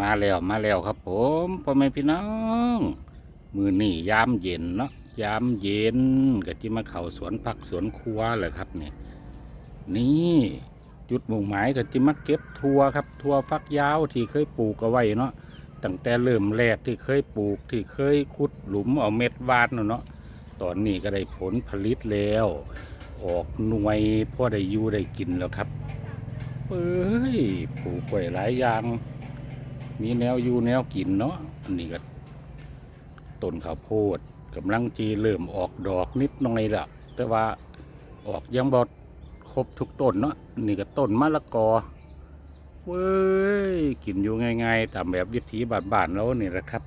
มาแล้วมาแล้วครับผมพ่อแม่พี่น้อง มือนี่ยามเย็นเนาะยามเย็นก็ที่มาเข้าสวนผักสวนครัวเลยครับนี่นี่จุดมุ่งหมายก็ที่มาเก็บทัวครับทัวฟักยาวที่เคยปลูกเอาไว้เนาะตั้งแต่เริ่มแรกที่เคยปลูกที่เคยขุดหลุมเอาเม็ดวาดเนาะเนาะตอนนี้ก็ได้ผลผลิตแล้ว ออกหน่วยพ่อได้อยู่ได้กินแล้วครับเอ้ยปลูกไว้หลายอย่าง มีแนวอยู่แนวกินเนาะอันนี้ก็ต้นข้าวโพดกำลังจีเริ่มออกดอกนิดหน่อยละแต่ว่าออกยังบอดครบทุกต้นเนาะนี่ก็ต้นมะละกอเว้ยกินอยู่ง่ายๆตามแบบวิถีบ้านๆแล้วนี่แหละครับ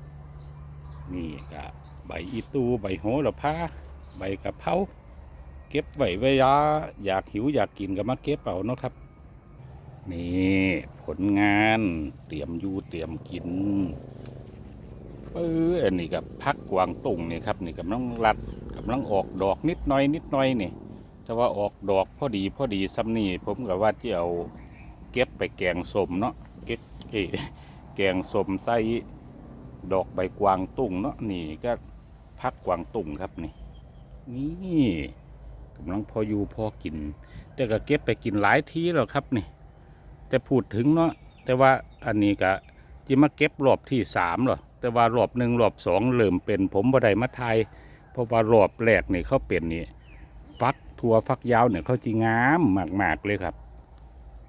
นี่ก็ใบอีตูใบโหระพาใบกะเพราเก็บไว้เวลาอยากหิวอยากกินก็มาเก็บเอาเนาะครับ นี่ผลงานเตรียมอยู่เตรียมกินเอออันนี้กับพักกวางตุงนี่ครับนี่กำลังรัดกำลังออกดอกนิดหน่อย นิดหน่อยนี่แต่ว่าออกดอกพอดีพอดีซ้ำนี่ผมกับว่าที่เอาเก็บไปแกงสมเนาะเก็บเอแกงสมใส่ดอกใบกวางตุงเนาะนี่ก็พักกวางตุงครับนี่นี่กำลังพออยู่พอกิน แต่ก็เก็บไปกินหลายทีแล้วครับนี่ แต่พูดถึงเนาะแต่ว่าอันนี้ก็จิมาเก็บรอบที่สามหรอแต่ว่ารอบหนึ่งรอบสองเริ่มเป็นผมบ่ได้มาไทยเพราะว่ารอบแรกนี่เขาเป็นนี่ฟักทัวฟักยาวเนี่ยเขาจีงามมากๆเลยครับ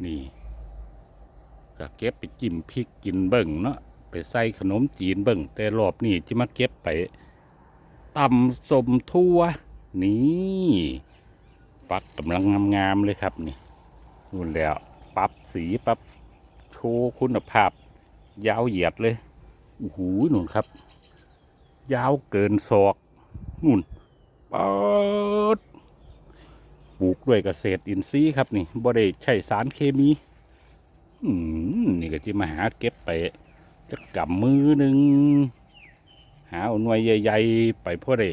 นี่ก็เก็บไปจิ้มพริกกินเบิ่งเนาะไปใส่ขนมจีนเบิ่งแต่รอบนี้จิมาเก็บไปตำสมทั่วนี่ฟักกำลังงามๆเลยครับนี่นู่นแล้ว ปรับสีปรับโชว์คุณภาพ ยาวเหยียดเลยโอ้โหนุ่นครับ ยาวเกินศอกนุ่นปดปลูกด้วยเกษตรอินทรีย์ครับนี่บ่ได้ใช้สารเคมีอืมนี่ก็ที่มาหาเก็บไปจะกำมือหนึ่งหาอาหน่วยใหญ่ๆ ไปพ่อได้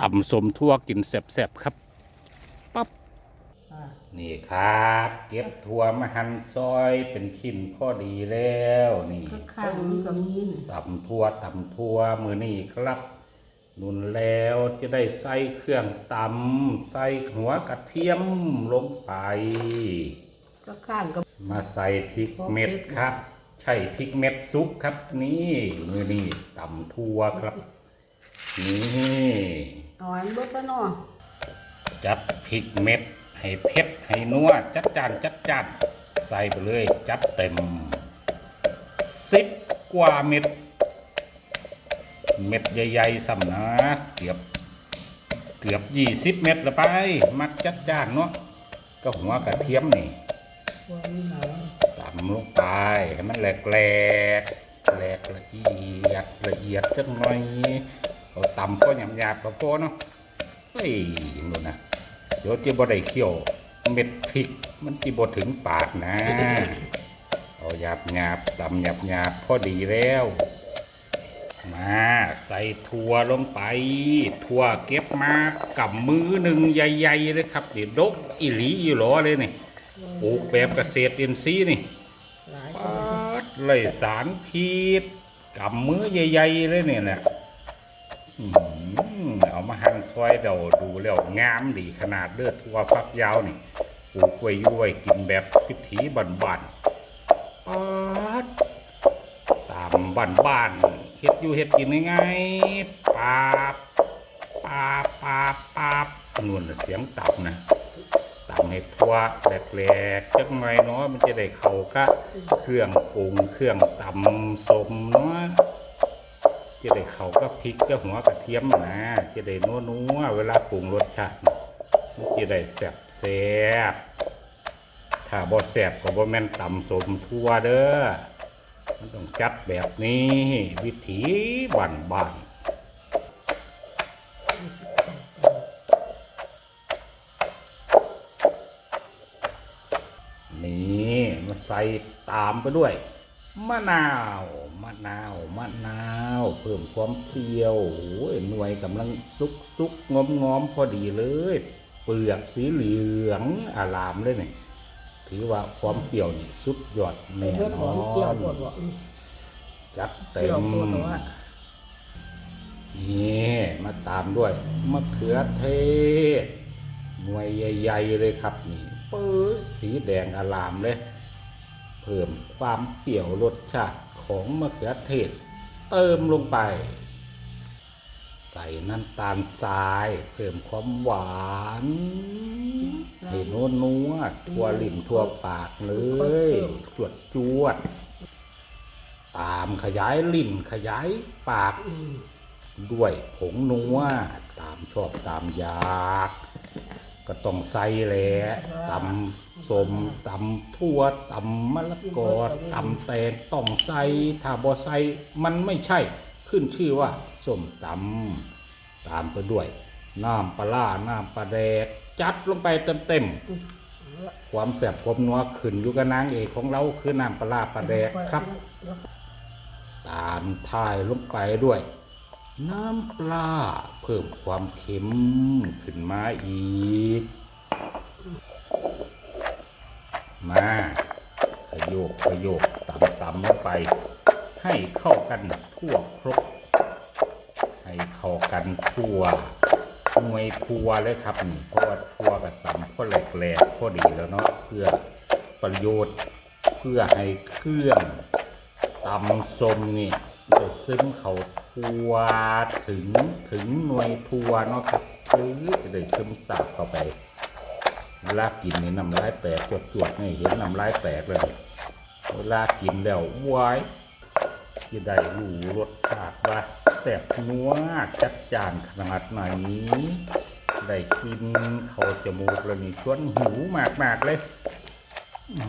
ต่ำสมทั่วกินแซ่บๆ ครับอ่า นี่ครับ เก็บถั่วมาหั่นซอยเป็นชิ้นพอดีแล้วนี่ข้างๆมันก็มีนี่ตำทั่วตำทั่วมือนี่ครับนุนแล้วจะได้ใส่เครื่องตำใส่หัวกระเทียมลงไปก็ข้างก็มาใส่พริกเม็ดครับ ใช่พริกเม็ดซุปครับนี่มือนี่ตำทั่วครับ นี่เอาอันเบิดก็เนาะจัดพริกเม็ด ให้เผ็ดให้นัวจัดจานจัดจานใส่ไปเลยจัดเต็มสิบกว่าเม็ด เม็ดใหญ่ๆสัมนะเกือบเกือบยี่สิบเม็ดละไป มัดจัดจานเนาะก็หัวกระเทียมนี่ตำลงไปให้มันแหลกแหลกแหลกละเอียดละเอียดจังหน่อยเอาตำก็หยาบๆก็พอเนาะเฮ้ยนู่นนะ ดี๋ยวที่บ่ได้เคี่ยวเม็ดพริก มันที่บ่ถึงปากนะ เอาหยาบหยาบตำหยาบหยาบพอดีแล้ว มาใส่ถั่วลงไป ถั่วเก็บมากับมือหนึ่งใหญ่ๆเลยครับเดี๋ยวดกอีหลีอีหลอเลยนี่ปลูกแบบเกษตรอินทรีย์นี่ปาดเลยสารพิษกำมือใหญ่ๆเลยเนี่ยแหละ เอามาหั่นซอยเดาดูแล้วงามดีขนาดเลือดทั่วฟักยาวนี่ปลูกไว้อยุ้ยกินแบบวิถีบ้านๆปาดตามบ้านๆเฮ็ดอยู่เฮ็ดกินง่ายๆปาบปาบปาบปาบนู่นเสียงตับนะตำให้ทั่วแหลกๆจักหน่อยเนาะมันจะได้เข้ากับเครื่องปรุงเครื่องตำสมเนาะ จะได้เขากับพริกกับหัวกระเทียมนะจะได้นัวนัวๆเวลาปรุงรสชาติมันจะได้แซ่บแซ่บถ้าบ่แซ่บก็บ่แม่นต่ำสมทั่วเด้อมันต้องจัดแบบนี้ วิถีบ้านๆนี่มาใส่ตามไปด้วยมะนาว มะนาว มะนาว เพิ่มความเปรี้ยวโอ้ยหน่วยกำลังซุกซุกงอมงอมพอดีเลย เปลือกสีเหลืองอารามเลยนี่ถถือว่าความเปรี้ยวนี่สุดยอดแน่เลือดนหออมเปรี้ยวนปวดบ่จัดเปเต็รี้ยวมปวดแต่ว่านี่มาตามด้วยมะเขือเทศหน่วยใหญ่ๆเลยครับนี่ปื้อสีแดงอลามเลย เพิ่มความเปรี้ยวรสชาติ ของมะเขือเทศ เติมลงไป ใส่น้ำตาลทราย เพิ่มความหวานให้นัวนวๆทั่วลิ้นทั่วปากเลยจวดจวดๆตามขยายลิ้นขยายปาก ด้วยผงนัวตามชอบตามอยาก ก็ต้องใส่แหละตำสมตำทั่วตำมะละกอตำแตงต้องใส่ถ้าบ่ใส่มันไม่ใช่ ขึ้นชื่อว่าส้มตำตามไปด้วย น้ำปลาร้าน้ำปลาแดก จัดลงไปเต็มๆความแสบความนัวขึ้นอยู่กับนางเอกของเราคือน้ำปลาร้าปลาแดกครับ ตามท้ายลงไปด้วย น้ำปลาเพิ่มความเค็มขึ้นมาอีก มาขยโยกขยโยกตำตำลงไป ให้เข้ากันทั่วครบ ให้เข้ากันทั่วหน่วยทั่วเลยครับนี่เพราะว่าทั่วกับตำพอแหลกๆพอดีแล้วเนาะเพื่อประโยชน์เพื่อให้เครื่องตำส้มนี่จะซึมเข้า ทัวถึงถึงหน่วยทัวเนาะครับคือได้ซึมซาบเข้าไปเวลากินนี่น้ำลายแตกจวดๆนี่เห็นน้ำลายแตกเลย เวลากินแล้ววายจะได้รู้รสชาติว่าแซ่บนัวจัดจานขนาดไหนได้กินเข้าจมูกแล้วนี่ชวนหิวมากๆเลย อื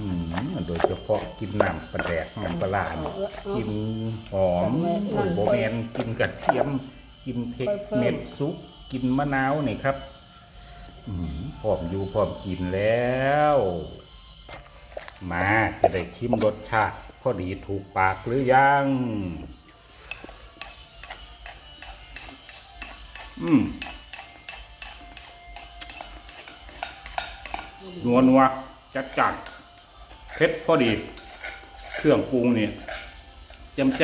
มโดยเฉพาะกินน้ำปลาแดกน้ำปลาร้าเนี่ยกินหอมโอ้ยโบแมนกินกระเทียม กินเพกเม็ดซุป กินมะนาวนี่ครับอืมพร้อมอยู่พร้อมกินแล้ว มาจะได้ชิมรสชาติพอดีถูกปากหรือยัง อืมนัวนัวๆจัดจัด เผ็ดพอดี เครื่องปรุงนี่จำจ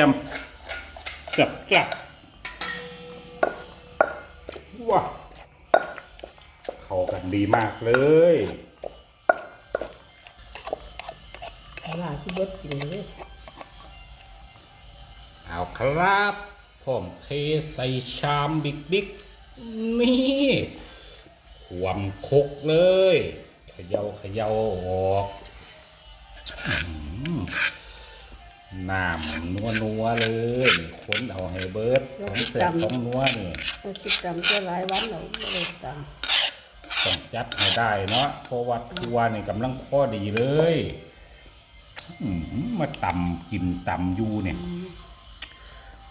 ำจับจับว้าเข้ากันดีมากเลยเวลาที่เบิดกินเลยเอาครับผมเทใส่ชามบิ๊กบิ๊กนี่ความคกเลยเขย่าเขย่าออกอื้อหือ น้ำนัวนัวๆเลยคนเอาให้เบิร์ดของแสบของนัวนี่เราคิดจำจะหลายวันเราไม่ได้จต้องจัดให้ได้เนาะเพราะว่าทัวนี่กำลังพอดีเลยอือหือมาตำกินตำอยู่เนี่ย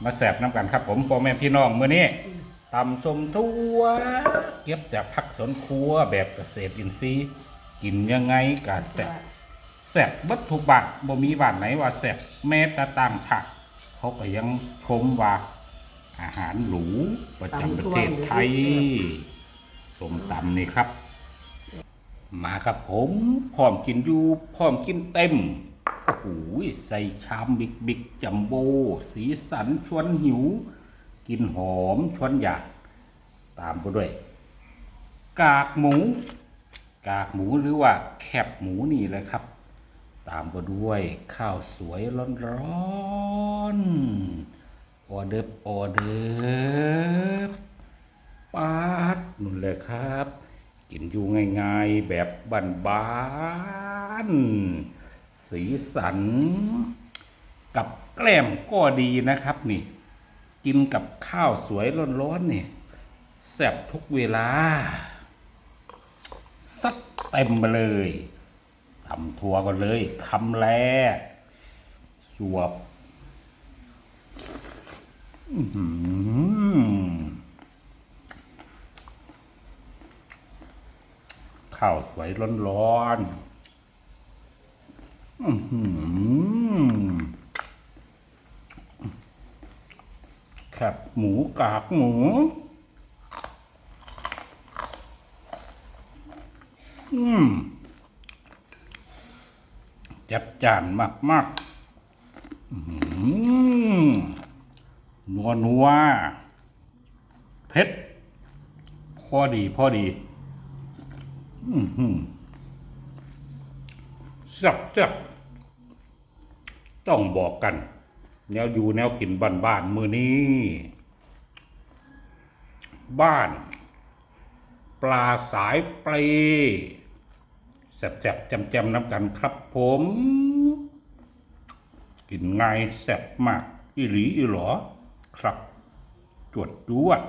มาแสบน้ำกันครับผมพ่อแม่พี่น้องเมื่อนี้ตำส้มทั่วเก็บจากผักสวนครัวแบบเกษตรอินทรีย์ กินยังไงกะำแสบ แสบเบัดทุกบานบ่มีบานไหนว่าแสบแม้แต่ต่างชาติเขาก็ยังชมว่าอาหารหรูประจำประเทศไทยสมตำนี่ครับ มาครับผมพร้อมกินอยู่พร้อมกินเต็มโอ้โหใส่ชามบิ๊กบิ๊กจัมโบ้สีสันชวนหิว กินหอมชวนอยากตามไปด้วย กากหมู กากหมูหรือว่าแคบหมูนี่เลยครับ ตามไปด้วย ข้าวสวยร้อนๆออเดิร์ออเดิร์ปาดนุ่นเลยครับ กินอยู่ง่ายๆแบบบ้านๆสีสัน กับแกล้มก็ดีนะครับนี่ กินกับข้าวสวยร้อนๆนี่แซ่บทุกเวลา สัดเต็มเลย ทำทัวก่อนเลยคำแรก สวบข้าวสวยร้อนๆอื้อหือแคบหมูกากหมู อืม จัดจานมากมากๆนัวนัวเผ็ด พอดี พอดีจับจับต้องบอกกัน แนวอยู่แนวกินบ้านบ้านๆมือนี้ บ้าน ปลาสายเปร แซ่บๆจำๆน้ำกันครับผม กินง่ายแซ่บมาก อีหลีอีหลอ ครับ จวดจวด